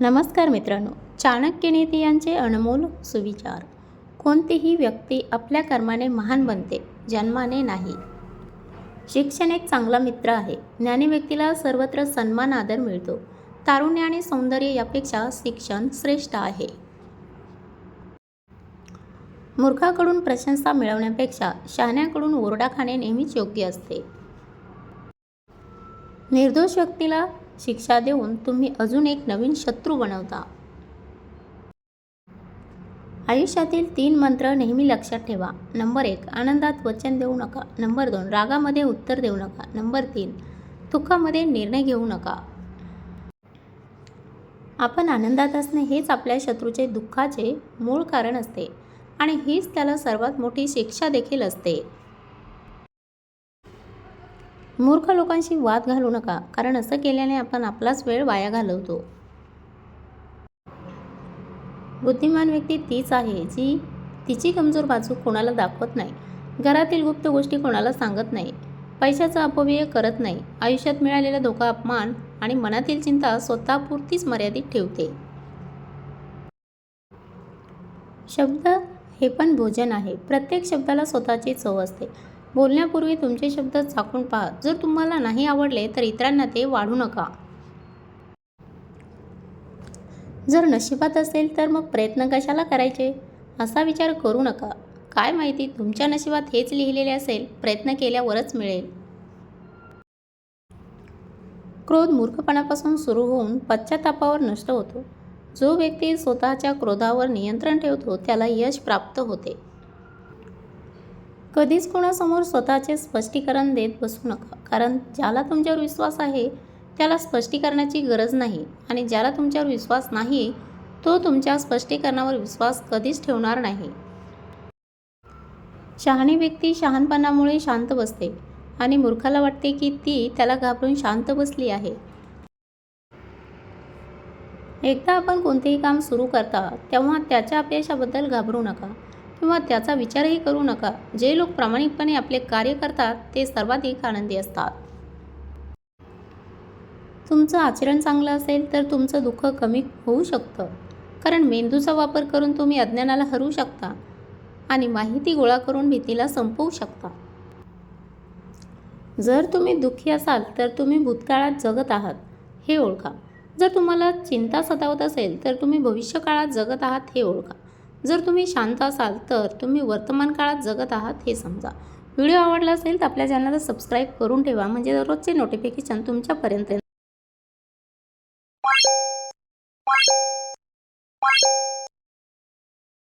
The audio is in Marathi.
नमस्कार मित्रांनो चाणक्य नीती यांचे अनमोल सुविचार. कोणतीही व्यक्ती आपल्या कर्माने महान बनते जन्माने नाही. शिक्षण एक चांगला मित्र आहे. ज्ञानी व्यक्तीला सर्वत्र सन्मान आदर मिळतो. तारुण्य आणि सौंदर्य यापेक्षा शिक्षण श्रेष्ठ आहे. मूर्खाकडून प्रशंसा मिळवण्यापेक्षा शहाण्याकडून ओरडा खाणे नेहमीच योग्य असते. निर्दोष व्यक्तीला शिक्षा देऊन तुम्ही अजून एक नवीन शत्रू बनवता. आयुष्यातील तीन मंत्र नेहमी लक्षात ठेवा. नंबर एक आनंदात वचन देऊ नका. नंबर दोन रागामध्ये उत्तर देऊ नका. नंबर तीन दुःखामध्ये निर्णय घेऊ नका. आपण आनंदात असणे हेच आपल्या शत्रूचे दुःखाचे मूळ कारण असते आणि हीच त्याला सर्वात मोठी शिक्षा देखील असते. मूर्ख लोकांशी वाद घालू नका कारण असं केल्याने आपण आपलाच वेळ वाया घालवतो. बुद्धिमान व्यक्ती तीच आहे जी तिची कमजोर बाजू कोणाला दाखवत नाही घरातील गुप्त गोष्टी कोणाला सांगत नाही पैशाचा अपव्यय करत नाही आयुष्यात मिळालेला धोका अपमान आणि मनातील चिंता स्वतःपुरतीच मर्यादित ठेवते. शब्द हे पण भोजन आहे. प्रत्येक शब्दाला स्वतःची चव असते. बोलण्यापूर्वी तुमचे शब्द चाकून पहा. जर तुम्हाला नाही आवडले तर इतरांना ते वाढू नका. जर नशिबात असेल तर मग प्रयत्न कशाला करायचे? असा विचार करू नका. काय माहिती तुमच्या नशिबात हेच लिहिलेले असेल प्रयत्न केल्यावरच मिळेल. क्रोध मूर्खपणापासून सुरू होऊन पश्चातापावर नष्ट होतो. जो व्यक्ती स्वतःच्या क्रोधावर नियंत्रण ठेवतो त्याला यश प्राप्त होते. कधीच कोणासमोर स्वतःचे स्पष्टीकरण देत बसू नका. कारण ज्याला तुमच्यावर विश्वास आहे त्याला स्पष्टीकरणाची गरज नाही. आणि ज्याला तुमच्यावर विश्वास नाही तो तुमच्या स्पष्टीकरणावर विश्वास कधीच ठेवणार नाही. शहाणी व्यक्ती शहाणपणामुळे शांत बसते आणि मूर्खाला वाटते की ती त्याला घाबरून शांत बसली आहे. एकदा आपण कोणतेही काम सुरू करता तेव्हा त्याच्या अपयशाबद्दल घाबरू नका. किंवा त्याचा विचारही करू नका. जे लोक प्रामाणिकपणे आपले कार्य करतात ते सर्वाधिक आनंदी असतात. तुमचं आचरण चांगलं असेल तर तुमचं दुःख कमी होऊ शकतं. कारण मेंदूचा वापर करून तुम्ही अज्ञानाला हरू शकता आणि माहिती गोळा करून भीतीला संपवू शकता. जर तुम्ही दुःखी असाल तर तुम्ही भूतकाळात जगत आहात. हे ओळखा. जर तुम्हाला चिंता सतावत असेल तर तुम्ही भविष्यकाळात जगत आहात हे ओळखा. जर तुम्ही शांत असाल तर तुम्ही वर्तमान काळात जगत आहात हे समजा. व्हिडिओ आवडला असेल तर आपल्या चॅनलला सबस्क्राईब करून ठेवा. म्हणजे दररोजचे नोटिफिकेशन तुमच्यापर्यंत